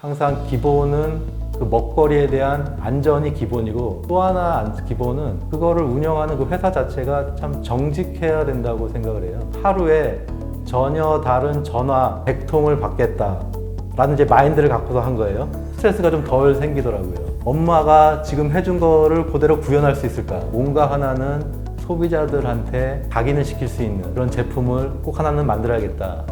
항상 기본은 그 먹거리에 대한 안전이 기본이고 또 하나 안- 기본은 그거를 운영하는 그 회사 자체가 참 정직해야 된다고 생각을 해요. 하루에 전혀 다른 전화 100통을 받겠다. 라는 이제 마인드를 갖고서 한 거예요. 스트레스가 좀 덜 생기더라고요. 엄마가 지금 해준 거를 그대로 구현할 수 있을까? 뭔가 하나는 소비자들한테 각인을 시킬 수 있는 그런 제품을 꼭 하나는 만들어야겠다.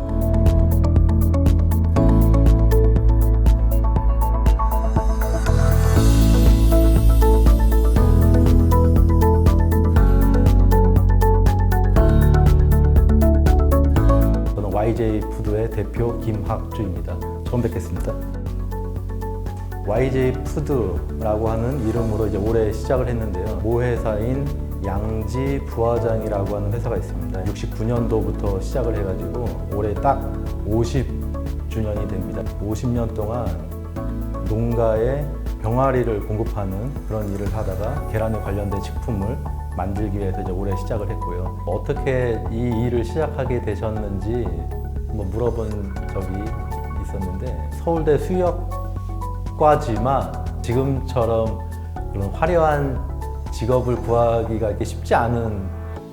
대표 김학주입니다. 처음 뵙겠습니다. YJ 푸드라고 하는 이름으로 이제 올해 시작을 했는데요. 모 회사인 양지 부화장이라고 하는 회사가 있습니다. 69년도부터 시작을 해가지고 올해 딱 50주년이 됩니다. 50년 동안 농가에 병아리를 공급하는 그런 일을 하다가 계란에 관련된 식품을 만들기 위해서 이제 올해 시작을 했고요. 어떻게 이 일을 시작하게 되셨는지 한번 물어본 적이 있었는데 서울대 수역과지만 지금처럼 그런 화려한 직업을 구하기가 이렇게 쉽지 않은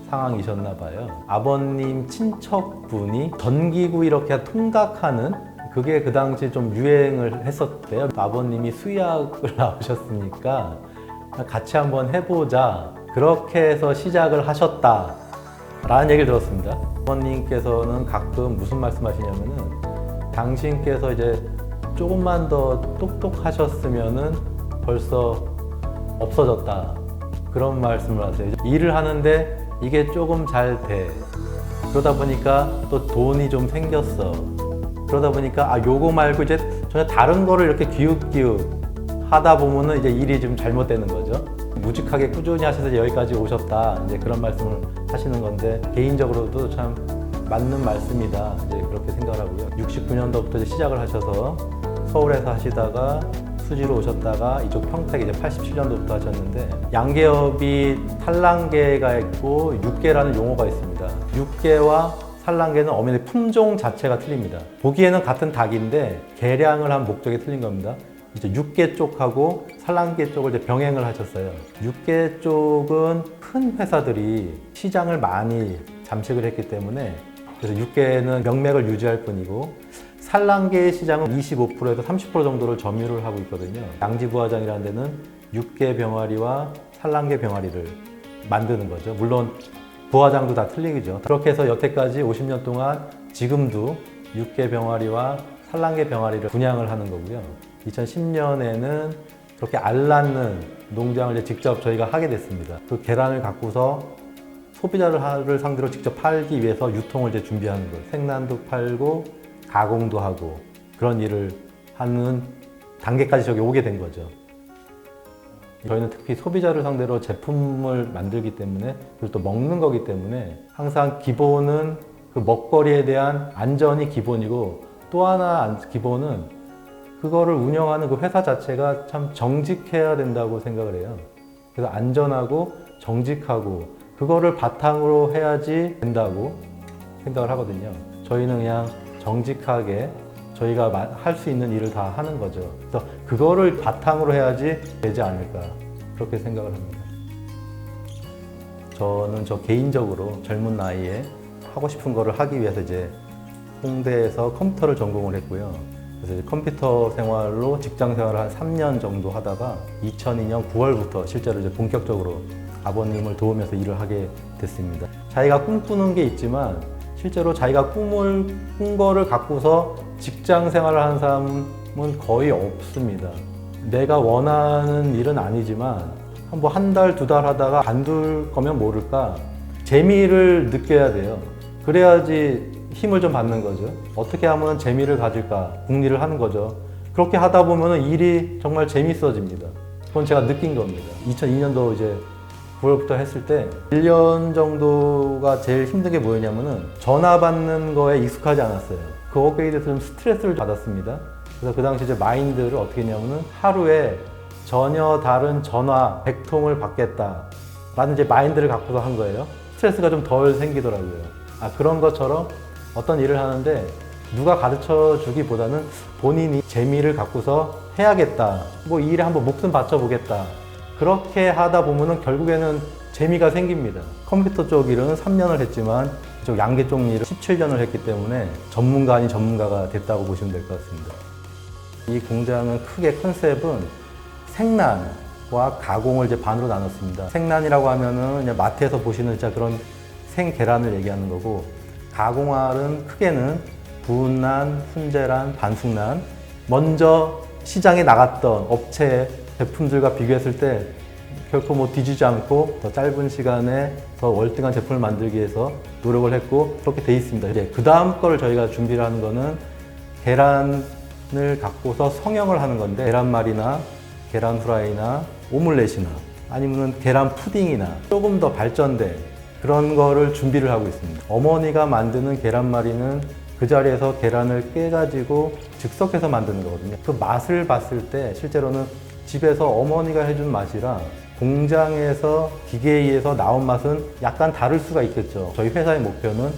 상황이셨나 봐요. 아버님 친척분이 전기구 이렇게 통닭하는 그게 그 당시 좀 유행을 했었대요. 아버님이 수의학을 나오셨으니까 같이 한번 해보자. 그렇게 해서 시작을 하셨다. 라는 얘기를 들었습니다. 아버님께서는 가끔 무슨 말씀 하시냐면은 당신께서 이제 조금만 더 똑똑하셨으면은 벌써 없어졌다. 그런 말씀을 하세요. 일을 하는데 이게 조금 잘 돼. 그러다 보니까 또 돈이 좀 생겼어. 그러다 보니까 아 요거 말고 이제 전혀 다른 거를 이렇게 기웃기웃 하다 보면은 이제 일이 좀 잘못되는 거죠. 무직하게 꾸준히 하셔서 여기까지 오셨다. 이제 그런 말씀을 하시는 건데 개인적으로도 참 맞는 말씀이다. 이제 그렇게 생각을 하고요. 69년도부터 이제 시작을 하셔서 서울에서 하시다가 수지로 오셨다가 이쪽 평택 이제 87년도부터 하셨는데 양계업이 산란계가 있고 육계라는 용어가 있습니다. 육계와 산란계는 어머니 품종 자체가 틀립니다. 보기에는 같은 닭인데 개량을 한 목적이 틀린 겁니다. 이제 육계 쪽하고 산란계 쪽을 이제 병행을 하셨어요. 육계 쪽은 큰 회사들이 시장을 많이 잠식을 했기 때문에 그래서 육계는 명맥을 유지할 뿐이고 산란계 시장은 25%에서 30% 정도를 점유를 하고 있거든요. 양지부화장이라는 데는 육계 병아리와 산란계 병아리를 만드는 거죠. 물론 부화장도 다 틀리죠. 그렇게 해서 여태까지 50년 동안 지금도 육계 병아리와 산란계 병아리를 분양을 하는 거고요. 2010년에는 그렇게 알 낳는 농장을 직접 저희가 하게 됐습니다. 그 계란을 갖고서 소비자를 상대로 직접 팔기 위해서 유통을 이제 준비하는 거예요. 생란도 팔고 가공도 하고 그런 일을 하는 단계까지 저기 오게 된 거죠. 저희는 특히 소비자를 상대로 제품을 만들기 때문에 그리고 또 먹는 거기 때문에 항상 기본은 그 먹거리에 대한 안전이 기본이고 또 하나 안- 기본은 그거를 운영하는 그 회사 자체가 참 정직해야 된다고 생각을 해요. 그래서 안전하고 정직하고 그거를 바탕으로 해야지 된다고 생각을 하거든요. 저희는 그냥 정직하게 저희가 할 수 있는 일을 다 하는 거죠. 그래서 그거를 바탕으로 해야지 되지 않을까 그렇게 생각을 합니다. 저는 저 개인적으로 젊은 나이에 하고 싶은 거를 하기 위해서 이제 홍대에서 컴퓨터를 전공을 했고요. 그래서 컴퓨터 생활로 직장 생활을 한 3년 정도 하다가 2002년 9월부터 실제로 이제 본격적으로 아버님을 도우면서 일을 하게 됐습니다. 자기가 꿈꾸는 게 있지만 실제로 자기가 꿈을 꾼 거를 갖고서 직장 생활을 하는 사람은 거의 없습니다. 내가 원하는 일은 아니지만 뭐한 달, 두달 하다가 관둘 거면 모를까 재미를 느껴야 돼요. 그래야지 힘을 좀 받는 거죠. 어떻게 하면 재미를 가질까 궁리를 하는 거죠. 그렇게 하다 보면 일이 정말 재밌어집니다. 그건 제가 느낀 겁니다. 2002년도 이제 9월부터 했을 때 1년 정도가 제일 힘든 게 뭐였냐면은 전화 받는 거에 익숙하지 않았어요. 그거에 대해서 좀 스트레스를 받았습니다. 그래서 그 당시 이제 마인드를 어떻게 했냐면은 하루에 전혀 다른 전화 100통을 받겠다. 라는 이제 마인드를 갖고서 한 거예요. 스트레스가 좀 덜 생기더라고요. 아, 그런 것처럼 어떤 일을 하는데 누가 가르쳐 주기보다는 본인이 재미를 갖고서 해야겠다. 뭐 이 일에 한번 목숨 바쳐보겠다. 그렇게 하다 보면은 결국에는 재미가 생깁니다. 컴퓨터 쪽 일은 3년을 했지만 저 양계 쪽 일은 17년을 했기 때문에 전문가 아닌 전문가가 됐다고 보시면 될 것 같습니다. 이 공장은 크게 컨셉은 생란과 가공을 이제 반으로 나눴습니다. 생란이라고 하면은 마트에서 보시는 진짜 그런 생 계란을 얘기하는 거고 가공알은 크게는 분란, 훈제란, 반숙란 먼저 시장에 나갔던 업체 제품들과 비교했을 때 결코 뭐 뒤지지 않고 더 짧은 시간에 더 월등한 제품을 만들기 위해서 노력을 했고 그렇게 돼 있습니다. 이제 그 다음 거를 저희가 준비를 하는 거는 계란을 갖고서 성형을 하는 건데 계란말이나 계란 후라이나 오믈렛이나 아니면 계란 푸딩이나 조금 더 발전된 그런 거를 준비를 하고 있습니다. 어머니가 만드는 계란말이는 그 자리에서 계란을 깨가지고 즉석해서 만드는 거거든요. 그 맛을 봤을 때 실제로는 집에서 어머니가 해준 맛이랑 공장에서 기계에 의해서 나온 맛은 약간 다를 수가 있겠죠. 저희 회사의 목표는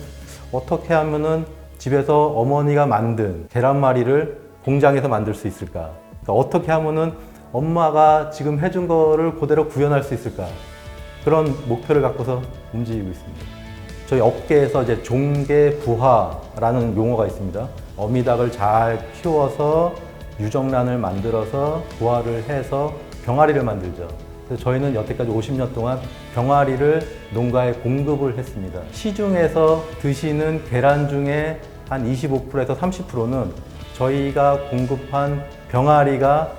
어떻게 하면은 집에서 어머니가 만든 계란말이를 공장에서 만들 수 있을까? 그러니까 어떻게 하면은 엄마가 지금 해준 거를 그대로 구현할 수 있을까? 그런 목표를 갖고서 움직이고 있습니다. 저희 업계에서 이제 종계 부화라는 용어가 있습니다. 어미닭을 잘 키워서 유정란을 만들어서 부화를 해서 병아리를 만들죠. 그래서 저희는 여태까지 50년 동안 병아리를 농가에 공급을 했습니다. 시중에서 드시는 계란 중에 한 25%에서 30%는 저희가 공급한 병아리가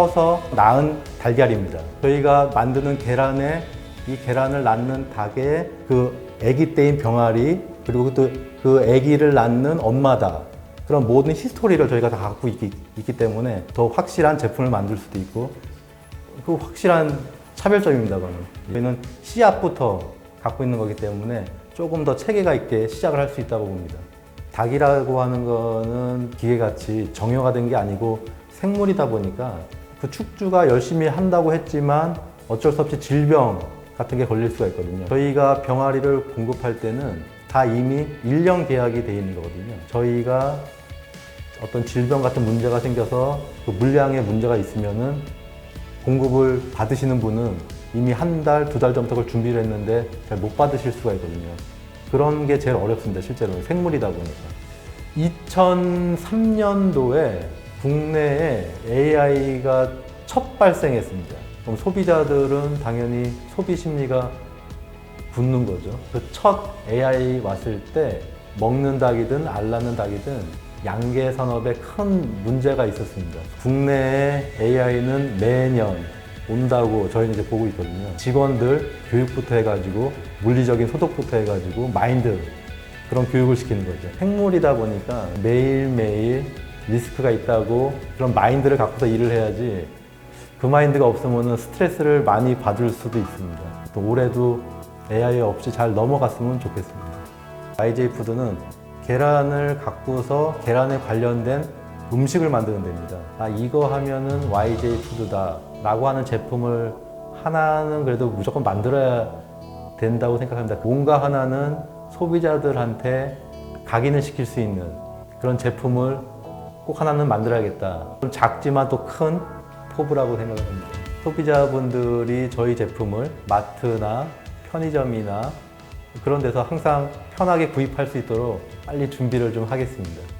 커서 낳은 달걀입니다. 저희가 만드는 계란에 이 계란을 낳는 닭의 그 아기 때인 병아리 그리고 또 그 아기를 낳는 엄마다 그런 모든 히스토리를 저희가 다 갖고 있기, 있기 때문에 더 확실한 제품을 만들 수도 있고 그 확실한 차별점입니다. 그거는 저희는 씨앗부터 갖고 있는 거기 때문에 조금 더 체계가 있게 시작을 할 수 있다고 봅니다. 닭이라고 하는 거는 기계같이 정형화 된 게 아니고 생물이다 보니까 그 축주가 열심히 한다고 했지만 어쩔 수 없이 질병 같은 게 걸릴 수가 있거든요. 저희가 병아리를 공급할 때는 다 이미 1년 계약이 돼 있는 거거든요. 저희가 어떤 질병 같은 문제가 생겨서 그 물량에 문제가 있으면은 공급을 받으시는 분은 이미 한 달, 두 달 전부터 그걸 준비를 했는데 잘 못 받으실 수가 있거든요. 그런 게 제일 어렵습니다, 실제로는. 생물이다 보니까. 2003년도에 국내에 AI가 첫 발생했습니다. 그럼 소비자들은 당연히 소비 심리가 붙는 거죠. 그 첫 AI 왔을 때 먹는 닭이든 알 낳는 닭이든 양계 산업에 큰 문제가 있었습니다. 국내에 AI는 매년 온다고 저희는 이제 보고 있거든요. 직원들 교육부터 해가지고 물리적인 소득부터 해가지고 마인드 그런 교육을 시키는 거죠. 생물이다 보니까 매일매일 리스크가 있다고 그런 마인드를 갖고서 일을 해야지 그 마인드가 없으면 스트레스를 많이 받을 수도 있습니다. 또 올해도 AI 없이 잘 넘어갔으면 좋겠습니다. YJ 푸드는 계란을 갖고서 계란에 관련된 음식을 만드는 데입니다. 아, 이거 하면은 YJ 푸드다 라고 하는 제품을 하나는 그래도 무조건 만들어야 된다고 생각합니다. 뭔가 하나는 소비자들한테 각인을 시킬 수 있는 그런 제품을 꼭 하나는 만들어야겠다. 좀 작지만 또 큰 포부라고 생각합니다. 소비자분들이 저희 제품을 마트나 편의점이나 그런 데서 항상 편하게 구입할 수 있도록 빨리 준비를 좀 하겠습니다.